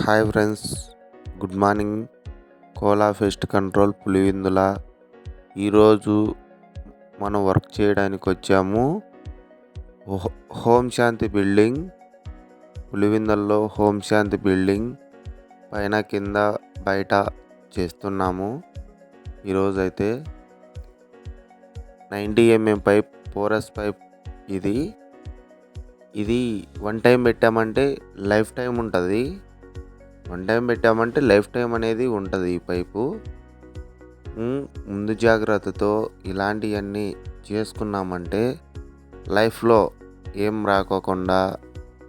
Hi friends good morning. Kola pest control Pulivendula. ఈరోజు మనం work చేయడానికి వచ్చాము. Home Shanti building. పులివిందల్లో home Shanti building పైన కింద బయట చేస్తున్నాము. ఈరోజు అయితే ninety MM pipe porous pipe ఇది. ఇది వన్ టైం పెట్టామంటే లైఫ్ టైం ఉంటుంది. వన్ టైం పెట్టామంటే లైఫ్ టైం అనేది ఉంటుంది ఈ పైపు. ముందు జాగ్రత్తతో ఇలాంటివన్నీ చేసుకున్నామంటే లైఫ్లో ఏం రాకోకుండా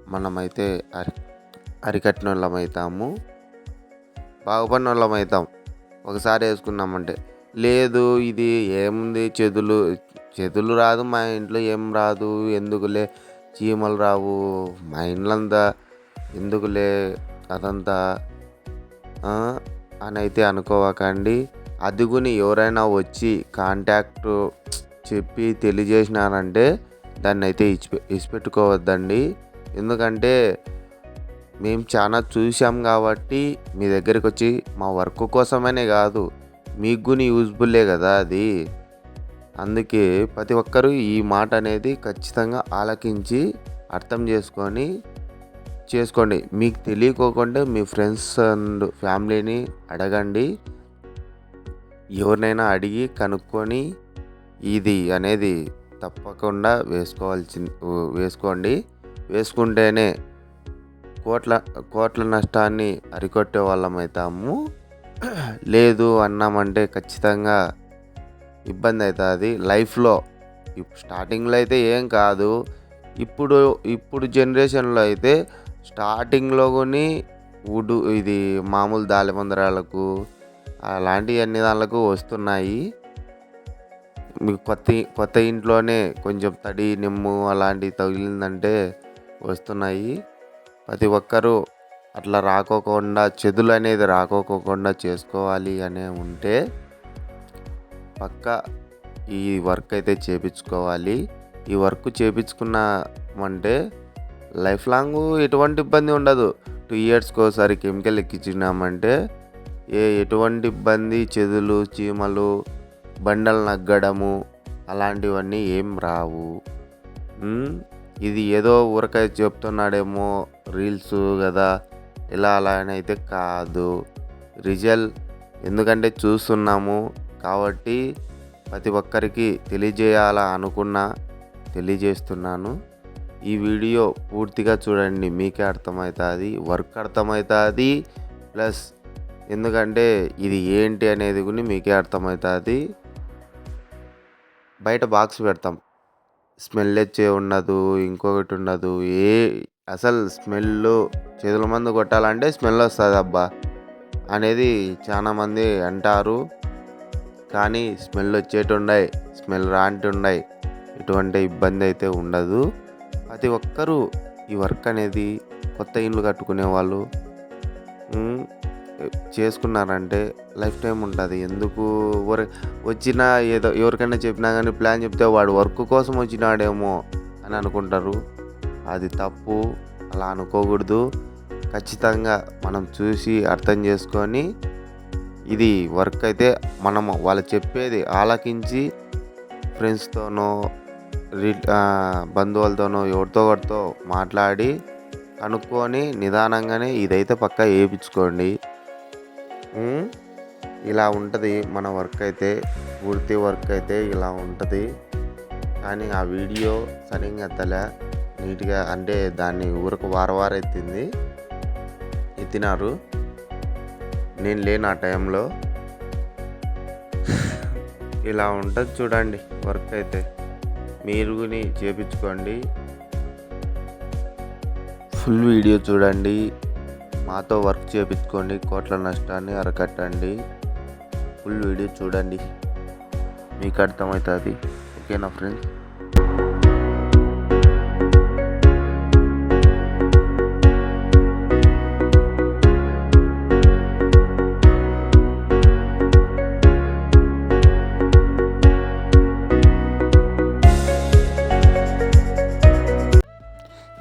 మనమైతే అరి అరికట్టిన వాళ్ళం అవుతాము బాగుపడిన వాళ్ళం అవుతాం ఒకసారి వేసుకున్నామంటే లేదు ఇది ఏముంది చెదులు చెదులు రాదు మా ఇంట్లో ఏం రాదు ఎందుకులే చీమలు రావు మా ఇంట్లంతా ఎందుకులే అదంతా అని అయితే అనుకోవకండి. అదుగుని ఎవరైనా వచ్చి కాంటాక్ట్ చెప్పి తెలియజేసినారంటే దాన్ని అయితే ఇచ్చి ఇచ్చిపెట్టుకోవద్దండి. ఎందుకంటే మేము చాలా చూసాం కాబట్టి మీ దగ్గరికి వచ్చి మా వర్క్ కోసమనే కాదు మీకు కూడా యూజ్ఫుల్లే కదా అది. అందుకే ప్రతి ఒక్కరూ ఈ మాట అనేది ఖచ్చితంగా ఆలకించి అర్థం చేసుకొని చేసుకోండి. మీకు తెలియకోకుండా మీ ఫ్రెండ్స్ అండ్ ఫ్యామిలీని అడగండి. ఎవరినైనా అడిగి కనుక్కొని ఇది అనేది తప్పకుండా వేసుకోవాల్సి వేసుకోండి. వేసుకుంటేనే కోట్ల కోట్ల నష్టాన్ని అరికొట్టే వాళ్ళం అవుతాము లేదు అన్నామంటే ఖచ్చితంగా ఇబ్బంది అవుతుంది లైఫ్లో స్టార్టింగ్లో అయితే ఏం కాదు. ఇప్పుడు ఇప్పుడు జనరేషన్లో అయితే స్టార్టింగ్లో కొని వుడ్ ఇది మామూలు దాలిమందరాలకు అలాంటి అన్ని దానిలకు వస్తున్నాయి. మీకు కొత్త కొత్త ఇంట్లోనే కొంచెం తడి నిమ్ము అలాంటివి తగిలిందంటే వస్తున్నాయి. ప్రతి ఒక్కరూ అట్లా రాకోకుండా చెదులు అనేది రాకోకుండా చేసుకోవాలి అనే ఉంటే పక్క ఈ వర్క్ అయితే చేపించుకోవాలి. ఈ వర్క్ చేపించుకున్నామంటే లైఫ్ లాంగ్ ఎటువంటి ఇబ్బంది ఉండదు. టూ ఇయర్స్కి ఒకసారి కెమికల్ ఎక్కించినామంటే ఏ ఎటువంటి ఇబ్బంది చెదులు చీమలు బండలు నగ్గడము అలాంటివన్నీ ఏం రావు. ఇది ఏదో ఊరకాయ చెప్తున్నాడేమో రీల్స్ కదా ఇలా అలా అని అయితే కాదు. రిజల్ ఎందుకంటే చూస్తున్నాము కాబట్టి ప్రతి ఒక్కరికి తెలియజేయాలా అనుకున్నా తెలియజేస్తున్నాను. ఈ వీడియో పూర్తిగా చూడండి మీకే అర్థమవుతుంది వర్క్ అర్థమవుతుంది ప్లస్ ఎందుకంటే ఇది ఏంటి అనేది కూడా మీకే అర్థమవుతుంది. బయట బాక్స్ పెడతాం. స్మెల్ వచ్చే ఉండదు ఇంకొకటి ఉండదు ఏ అసలు స్మెల్ చేతుల మందు కొట్టాలంటే స్మెల్ వస్తుంది అబ్బా అనేది చాలామంది అంటారు. కానీ స్మెల్ వచ్చేటి స్మెల్ రాంటి ఉన్నాయి ఎటువంటి ఇబ్బంది అయితే ఉండదు. ప్రతి ఒక్కరూ ఈ వర్క్ అనేది కొత్త ఇండ్లు కట్టుకునే వాళ్ళు చేసుకున్నారంటే లైఫ్ టైం ఉంటుంది. ఎందుకు ఊర వచ్చినా ఏదో ఎవరికైనా చెప్పినా కానీ ప్లాన్ చెప్తే వాడు వర్క్ కోసం వచ్చినాడేమో అని అనుకుంటారు. అది తప్పు అలా అనుకోకూడదు. ఖచ్చితంగా మనం చూసి అర్థం చేసుకొని ఇది వర్క్ అయితే మనం వాళ్ళు చెప్పేది ఆలకించి ఫ్రెండ్స్తోనో బంధువులతోనో ఎవరితో ఒకరితో మాట్లాడి కనుక్కొని నిదానంగానే ఇదైతే పక్కా వేయించుకోండి ఇలా ఉంటుంది మన వర్క్ అయితే పూర్తి వర్క్ అయితే ఇలా ఉంటుంది. కానీ ఆ వీడియో సరిగ్గా ఎత్తలే. నీట్గా అంటే దాన్ని ఊరకు వారవారం ఎత్తింది. ఎత్తినారు. నేను లేను ఆ టైంలో. ఇలా ఉంటుంది చూడండి వర్క్ అయితే. మీరు చేపించుకోండి. ఫుల్ వీడియో చూడండి. మాతో వర్క్ చేపించుకోండి. కోట్ల నష్టాన్ని అరకట్టండి. ఫుల్ వీడియో చూడండి. మీకు అర్థమవుతుంది. ఓకేనా ఫ్రెండ్స్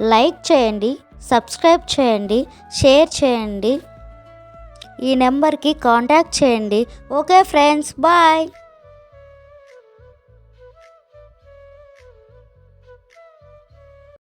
లైక్ చేయండి సబ్స్క్రైబ్ చేయండి షేర్ చేయండి. ఈ నెంబర్కి కాంటాక్ట్ చేయండి. Okay friends bye.